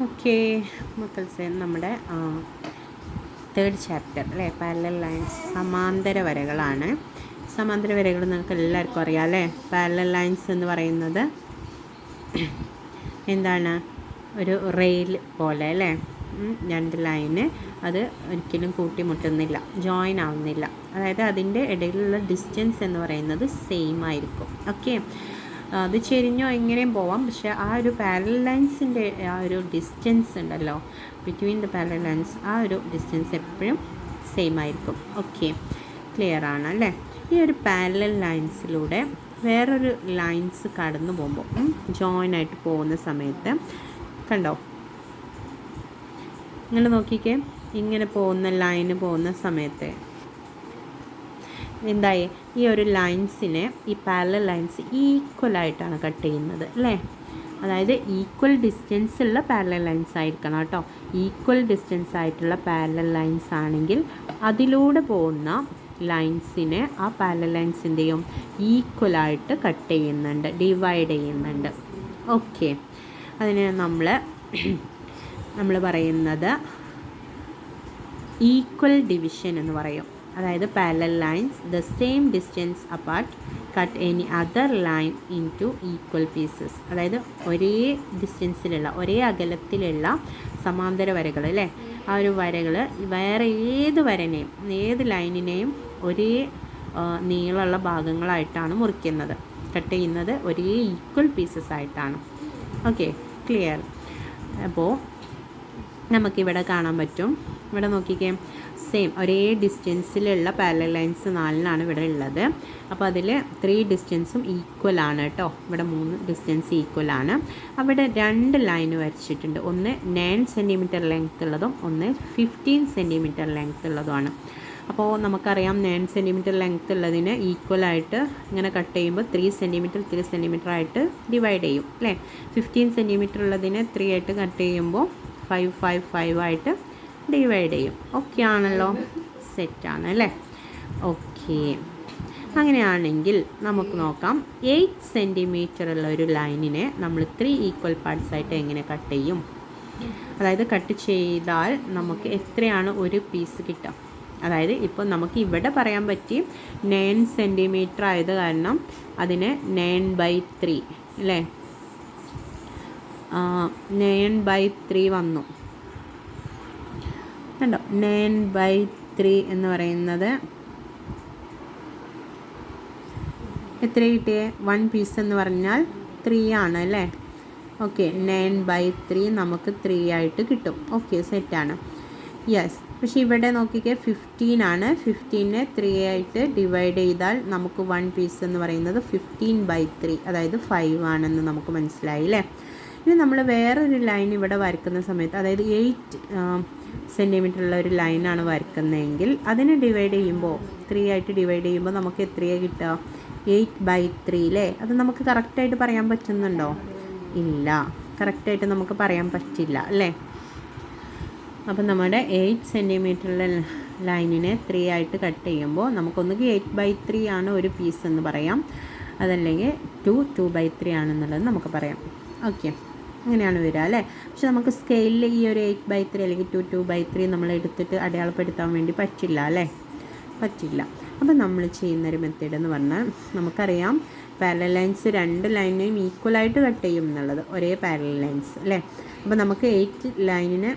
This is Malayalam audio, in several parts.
ഓക്കെ മക്കൾസെ നമ്മുടെ തേർഡ് ചാപ്റ്റർ അല്ലേ? പാരലൽ ലൈൻസ് സമാന്തര വരകളാണ്. സമാന്തര വരകൾ നിങ്ങൾക്ക് എല്ലാവർക്കും അറിയാം അല്ലേ? പാരലൽ ലൈൻസ് എന്ന് പറയുന്നത് എന്താണ്? ഒരു റെയിൽ പോലെ അല്ലേ? രണ്ട് ലൈന് അത് ഒരിക്കലും കൂട്ടിമുട്ടുന്നില്ല ജോയിൻ ആവുന്നില്ല. അതായത് അതിന്റെ ഇടയിലുള്ള ഡിസ്റ്റൻസ് എന്ന് പറയുന്നത് സെയിം ആയിരിക്കും. ഓക്കെ അത് ചെരിഞ്ഞോ എങ്ങനെയും പോവാം. പക്ഷെ ആ ഒരു പാരൽ ലൈൻസിന്റെ ആ ഒരു ഡിസ്റ്റൻസ് ഉണ്ടല്ലോ. ബിറ്റ്വീൻ ദ പാരൽ ലൈൻസ് ആ ഒരു ഡിസ്റ്റൻസ് എപ്പോഴും സെയിം ആയിരിക്കും. ഓക്കെ ക്ലിയർ ആണ് അല്ലേ? ഈ ഒരു പാരലൽ ലൈൻസിലൂടെ വേറൊരു ലൈൻസ് കടന്നു പോകുമ്പോൾ ജോയിൻ ആയിട്ട് പോകുന്ന സമയത്ത് കണ്ടോ? നിങ്ങൾ നോക്കിക്കേ. ഇങ്ങനെ പോകുന്ന ലൈന് പോകുന്ന സമയത്ത് എന്തായി? ഈ ഒരു ലൈൻസിനെ ഈ പാരലൽ ലൈൻസ് ഈക്വലായിട്ടാണ് കട്ട് ചെയ്യുന്നത് അല്ലേ? അതായത് ഈക്വൽ ഡിസ്റ്റൻസ് ഉള്ള പാരലൽ ലൈൻസ് ആയിരിക്കണം കേട്ടോ. ഈക്വൽ ഡിസ്റ്റൻസ് ആയിട്ടുള്ള പാരലൽ ലൈൻസ് ആണെങ്കിൽ അതിലൂടെ പോകുന്ന ലൈൻസിനെ ആ പാരലൽ ലൈൻസ് എന്ത് ചെയ്യും ഈക്വലായിട്ട് കട്ട് ചെയ്യുന്നുണ്ട് ഡിവൈഡ് ചെയ്യുന്നുണ്ട്. ഓക്കെ അതിന് നമ്മൾ നമ്മൾ പറയുന്നത് ഈക്വൽ ഡിവിഷൻ എന്ന് പറയും. അതായത് parallel lines the same distance apart cut any other line into equal pieces അതായത് ഒരേ ഡിസ്റ്റൻസിലുള്ള ഒരേ അകലത്തിലുള്ള സമാന്തര വരകൾ അല്ലേ? ആ ഒരു വരകൾ വേറെ ഏത് വരനെയും ഏത് ലൈനിനെയും ഒരേ നീളമുള്ള ഭാഗങ്ങളായിട്ടാണ് മുറിക്കുന്നത്. കട്ട് ചെയ്യുന്നത് ഒരേ ഈക്വൽ പീസസ് ആയിട്ടാണ്. ഓക്കെ ക്ലിയർ അപ്പോൾ നമുക്കിവിടെ കാണാൻ പറ്റും. ഇവിടെ നോക്കിക്കേ. സെയിം ഒരേ ഡിസ്റ്റൻസിലുള്ള പാരലൽ ലൈൻസ് നാലിനാണ് ഇവിടെ ഉള്ളത്. അപ്പോൾ അതിൽ ത്രീ ഡിസ്റ്റൻസും ഈക്വൽ ആണ് കേട്ടോ ഇവിടെ മൂന്ന് ഡിസ്റ്റൻസ് ഈക്വൽ ആണ്. അവിടെ രണ്ട് ലൈൻ വരച്ചിട്ടുണ്ട്. ഒന്ന് നയൻ സെന്റിമീറ്റർ ലെങ്ത് ഉള്ളതും ഒന്ന് ഫിഫ്റ്റീൻ സെന്റിമീറ്റർ ലെങ്ത് ഉള്ളതുമാണ്. അപ്പോൾ നമുക്കറിയാം നയൻ സെന്റിമീറ്റർ ലെങ്ത് ഉള്ളതിന് ഈക്വൽ ആയിട്ട് ഇങ്ങനെ കട്ട് ചെയ്യുമ്പോൾ ത്രീ സെന്റിമീറ്റർ ത്രീ സെന്റിമീറ്റർ ആയിട്ട് ഡിവൈഡ് ചെയ്യും അല്ലേ? ഫിഫ്റ്റീൻ സെന്റിമീറ്റർ ഉള്ളതിന് ത്രീ ആയിട്ട് കട്ട് ചെയ്യുമ്പോൾ ഫൈവ് ഫൈവ് ഫൈവ് ആയിട്ട് ഡിവൈഡ് ചെയ്യും. ഓക്കെ ആണല്ലോ. സെറ്റാണ് അല്ലേ? ഓക്കെ അങ്ങനെയാണെങ്കിൽ നമുക്ക് നോക്കാം. എയ്റ്റ് സെന്റിമീറ്റർ ഉള്ള ഒരു ലൈനിനെ നമ്മൾ ത്രീ ഈക്വൽ പാർട്സ് ആയിട്ട് എങ്ങനെ കട്ട് ചെയ്യും? അതായത് കട്ട് ചെയ്താൽ നമുക്ക് എത്രയാണ് ഒരു പീസ് കിട്ടുക? അതായത് ഇപ്പോൾ നമുക്ക് ഇവിടെ പറയാൻ പറ്റി നയൻ സെന്റിമീറ്റർ ആയത് കാരണം അതിന് നയൻ ബൈ ത്രീ അല്ലേ? നയൻ ബൈ ത്രീ വന്നു. കണ്ടോ? നയൻ ബൈ ത്രീ എന്ന് പറയുന്നത്. എത്ര കിട്ടിയേ? വൺ പീസ് എന്ന് പറഞ്ഞാൽ ത്രീ ആണ് അല്ലേ? ഓക്കെ നയൻ ബൈ ത്രീ നമുക്ക് ത്രീ ആയിട്ട് കിട്ടും. ഓക്കെ സെറ്റാണ് യെസ് പക്ഷെ ഇവിടെ നോക്കിക്കേ ഫിഫ്റ്റീൻ ആണ്. ഫിഫ്റ്റീനെ ത്രീ ആയിട്ട് ഡിവൈഡ് ചെയ്താൽ നമുക്ക് വൺ പീസ് എന്ന് പറയുന്നത് ഫിഫ്റ്റീൻ ബൈ ത്രീ അതായത് ഫൈവ് ആണെന്ന് നമുക്ക് മനസ്സിലായി അല്ലേ? ഇനി നമ്മൾ വേറൊരു ലൈൻ ഇവിടെ വരയ്ക്കുന്ന സമയത്ത് അതായത് എയ്റ്റ് സെന്റിമീറ്റർ ഉള്ള ഒരു ലൈനാണ് വരയ്ക്കുന്നതെങ്കിൽ അതിനെ ഡിവൈഡ് ചെയ്യുമ്പോൾ ത്രീ ആയിട്ട് ഡിവൈഡ് ചെയ്യുമ്പോൾ നമുക്ക് എത്രയാണ് കിട്ടുക? എയ്റ്റ് ബൈ ത്രീ അല്ലേ അത് നമുക്ക് കറക്റ്റായിട്ട് പറയാൻ പറ്റുന്നുണ്ടോ? ഇല്ല. കറക്റ്റായിട്ട് നമുക്ക് പറയാൻ പറ്റില്ല അല്ലേ? അപ്പം നമ്മുടെ എയ്റ്റ് സെന്റിമീറ്ററിലെ ലൈനിനെ ത്രീ ആയിട്ട് കട്ട് ചെയ്യുമ്പോൾ നമുക്കൊന്നുകിൽ എയ്റ്റ് ബൈ ത്രീ ആണ് ഒരു പീസ് എന്ന് പറയാം. അതല്ലെങ്കിൽ ടു ടു ബൈ ത്രീ ആണെന്നുള്ളത് നമുക്ക് പറയാം. ഓക്കെ അങ്ങനെയാണ് വരിക അല്ലേ? പക്ഷെ നമുക്ക് സ്കെയിലിൽ ഈ ഒരു എയ്റ്റ് ബൈ ത്രീ അല്ലെങ്കിൽ ടു ടു ബൈ ത്രീ നമ്മൾ എടുത്തിട്ട് അടയാളപ്പെടുത്താൻ വേണ്ടി പറ്റില്ല അല്ലേ? പറ്റില്ല. അപ്പം നമ്മൾ ചെയ്യുന്നൊരു മെത്തേഡ് എന്ന് പറഞ്ഞാൽ നമുക്കറിയാം പാരലൽ ലൈൻസ് രണ്ട് ലൈനിനെയും ഈക്വലായിട്ട് കട്ട് ചെയ്യും എന്നുള്ളത്. ഒരേ പാരലൽ ലൈൻസ് അല്ലേ? അപ്പോൾ നമുക്ക് എയ്റ്റ് ലൈനിന്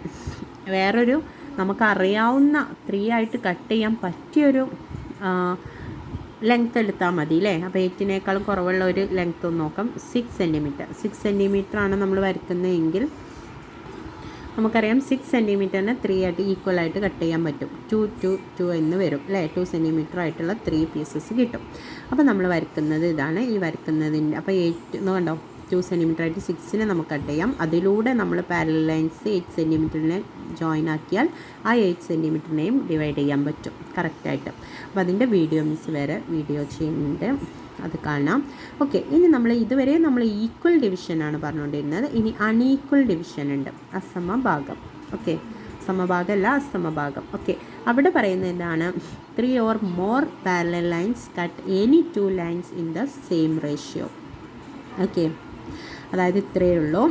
വേറൊരു നമുക്കറിയാവുന്ന ത്രീ ആയിട്ട് കട്ട് ചെയ്യാൻ പറ്റിയൊരു ലെങ്ത് എടുത്താൽ മതി അല്ലേ അപ്പോൾ എയ്റ്റിനേക്കാളും കുറവുള്ള ഒരു ലെങ്ത്ത് ഒന്ന് നോക്കാം. സിക്സ് സെന്റിമീറ്റർ സിക്സ് സെന്റിമീറ്റർ ആണ് നമ്മൾ വരയ്ക്കുന്നതെങ്കിൽ നമുക്കറിയാം സിക്സ് സെന്റിമീറ്ററിന് ത്രീ ആയിട്ട് ഈക്വൽ ആയിട്ട് കട്ട് ചെയ്യാൻ പറ്റും. ടു ടു ടു എന്ന് വരും അല്ലേ ടു സെന്റിമീറ്റർ ആയിട്ടുള്ള ത്രീ പീസസ് കിട്ടും. അപ്പോൾ നമ്മൾ വരയ്ക്കുന്നത് ഇതാണ്. ഈ വരയ്ക്കുന്നതിന്റെ അപ്പോൾ എയ്റ്റ് എന്ന് കണ്ടോ? ടു സെന്റിമീറ്റർ ആയിട്ട് സിക്സിനെ നമുക്ക് കട്ട് ചെയ്യാം. അതിലൂടെ നമ്മൾ പാരൽ ലൈൻസ് എയ്റ്റ് സെന്റിമീറ്ററിനെ ജോയിൻ ആക്കിയാൽ ആ എയ്റ്റ് സെന്റിമീറ്ററിനെയും ഡിവൈഡ് ചെയ്യാൻ പറ്റും. കറക്റ്റായിട്ട് അപ്പോൾ അതിന്റെ വീഡിയോ മിസ് വേറെ വീഡിയോ ചെയ്യുന്നുണ്ട്. അത് കാണാം. ഓക്കെ ഇനി നമ്മൾ ഇതുവരെ നമ്മൾ ഈക്വൽ ഡിവിഷനാണ് പറഞ്ഞുകൊണ്ടിരുന്നത്. ഇനി അൺഈക്വൽ ഡിവിഷൻ ഉണ്ട്. അസമഭാഗം. ഓക്കെ സമഭാഗമല്ല അസമഭാഗം. ഓക്കെ അവിടെ പറയുന്നത് എന്താണ് three or more parallel lines cut any two lines in the same ratio okay അതായത് ഇത്രയേ ഉള്ളൂ.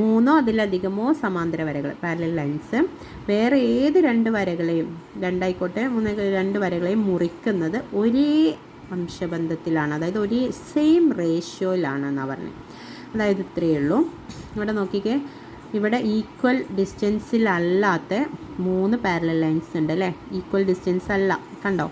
മൂന്നോ അതിലധികമോ സമാന്തര വരകൾ പാരലൽ ലൈൻസ് വേറെ ഏത് രണ്ട് വരകളെയും രണ്ടായിക്കോട്ടെ മൂന്ന് രണ്ട് വരകളെയും മുറിക്കുന്നത് ഒരേ അംശബന്ധത്തിലാണ്. അതായത് ഒരേ സെയിം റേഷ്യോയിലാണെന്നാണ് പറഞ്ഞത് അതായത് ഇത്രയേ ഉള്ളൂ. ഇവിടെ നോക്കിക്കേ. ഇവിടെ ഈക്വൽ ഡിസ്റ്റൻസിലല്ലാത്ത മൂന്ന് പാരലൽ ലൈൻസ് ഉണ്ട് അല്ലേ? ഈക്വൽ ഡിസ്റ്റൻസ് അല്ല കണ്ടോ?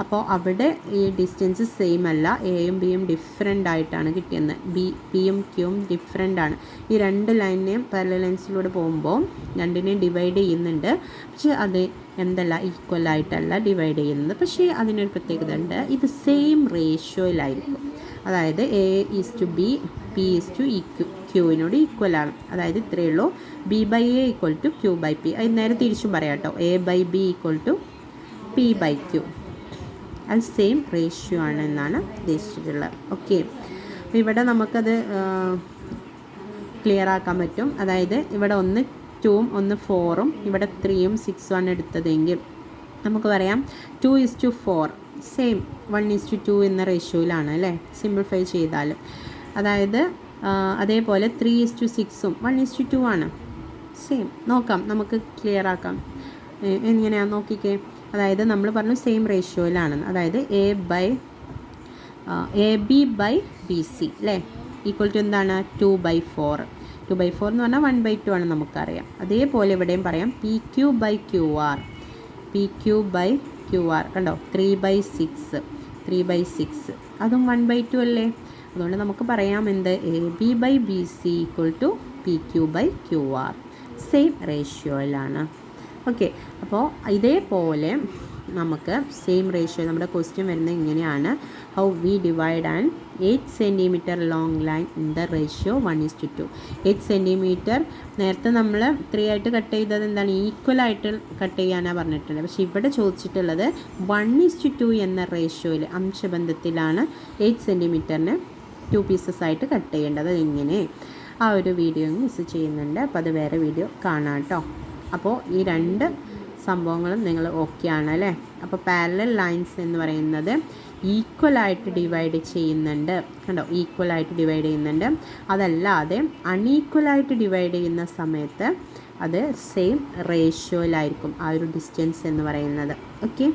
അപ്പോൾ അവിടെ ഈ ഡിസ്റ്റൻസ് സെയിം അല്ല. എയും ബിയും ഡിഫറെന്റ് ആയിട്ടാണ് കിട്ടിയത് ബി പിയും ക്യൂവും ഡിഫറെന്റ് ആണ്. ഈ രണ്ട് ലൈനിനെയും പല ലൈൻസിലൂടെ പോകുമ്പോൾ രണ്ടിനെയും ഡിവൈഡ് ചെയ്യുന്നുണ്ട്. പക്ഷേ അത് എന്തല്ല ഈക്വൽ ആയിട്ടല്ല ഡിവൈഡ് ചെയ്യുന്നത്. പക്ഷേ അതിനൊരു പ്രത്യേകത ഉണ്ട്. ഇത് സെയിം റേഷ്യോയിലായിരിക്കും അതായത് A is to B P is to E Q ക്യൂവിനോട് ഈക്വൽ ആണ്. അതായത് ഇത്രയേ ഉള്ളൂ. B by A equal to Q by P അത് നേരെ തിരിച്ചും പറയാം കേട്ടോ. A by B equal to P by Q അത് സെയിം റേഷ്യോ ആണ് എന്നാണ് ഉദ്ദേശിച്ചിട്ടുള്ളത്. ഓക്കെ അപ്പോൾ ഇവിടെ നമുക്കത് ക്ലിയർ ആക്കാൻ പറ്റും. അതായത് ഇവിടെ ഒന്ന് ടൂവും ഒന്ന് ഫോറും ഇവിടെ ത്രീയും സിക്സും ആണ് എടുത്തതെങ്കിൽ നമുക്ക് പറയാം two is to four same one is to two എന്ന റേഷ്യോയിലാണ് അല്ലേ? സിംപ്ലിഫൈ ചെയ്താൽ അതായത് അതേപോലെ ത്രീ ഇസ് ടു സിക്സും വൺ ഇസ് ടു ടു ആണ്. സെയിം നോക്കാം. നമുക്ക് ക്ലിയർ ആക്കാം. എങ്ങനെയാണ് എങ്ങനെയാ? നോക്കിക്കേ. അതായത് നമ്മൾ പറഞ്ഞു സെയിം റേഷ്യോയിലാണ് അതായത് A by A B by B C അല്ലേ ഈക്വൽ ടു എന്താണ്? Two by four two by four എന്ന് പറഞ്ഞാൽ വൺ ബൈ ടു ആണ് നമുക്കറിയാം. അതേപോലെ ഇവിടെയും പറയാം P Q by Q R P Q by Q R കണ്ടോ? Three by six three by six അതും വൺ ബൈ ടു അല്ലേ? അതുകൊണ്ട് നമുക്ക് പറയാം എന്ത്? A B by B C equal to P Q by Q R same റേഷ്യോയിലാണ് okay അപ്പോൾ ഇതേപോലെ നമുക്ക് സെയിം റേഷ്യോ നമ്മുടെ ക്വസ്റ്റ്യൻ വരുന്നത് ഇങ്ങനെയാണ്. How we divide and eight centimetre long line in the ratio one is to two eight centimetre നേരത്തെ നമ്മൾ ത്രീ ആയിട്ട് കട്ട് ചെയ്തത് എന്താണ്? ഈക്വൽ ആയിട്ട് കട്ട് ചെയ്യാനാണ് പറഞ്ഞിട്ടുള്ളത്. പക്ഷേ ഇവിടെ ചോദിച്ചിട്ടുള്ളത് വൺ ഇസ് ടു ടു എന്ന റേഷ്യോയിൽ അംശബന്ധത്തിലാണ് എയ്റ്റ് സെന്റിമീറ്ററിന് ടു പീസസ് ആയിട്ട് കട്ട് ചെയ്യേണ്ടത്. ഇങ്ങനെ ആ ഒരു വീഡിയോ മിസ് ചെയ്യുന്നുണ്ട്. അപ്പോൾ അത് വേറെ വീഡിയോ കാണാം കേട്ടോ. അപ്പോൾ ഈ രണ്ട് സംഭവങ്ങളും നിങ്ങൾ ഓക്കെ ആണ് അല്ലേ? അപ്പോൾ പാരലൽ ലൈൻസ് എന്ന് പറയുന്നത് ഈക്വലായിട്ട് ഡിവൈഡ് ചെയ്യുന്നുണ്ട്. കണ്ടോ? ഈക്വലായിട്ട് ഡിവൈഡ് ചെയ്യുന്നുണ്ട്. അതല്ലാതെ അൺഈക്വലായിട്ട് ഡിവൈഡ് ചെയ്യുന്ന സമയത്ത് അത് സെയിം റേഷ്യോയിലായിരിക്കും ആ ഒരു ഡിസ്റ്റൻസ് എന്ന് പറയുന്നത്. ഓക്കെ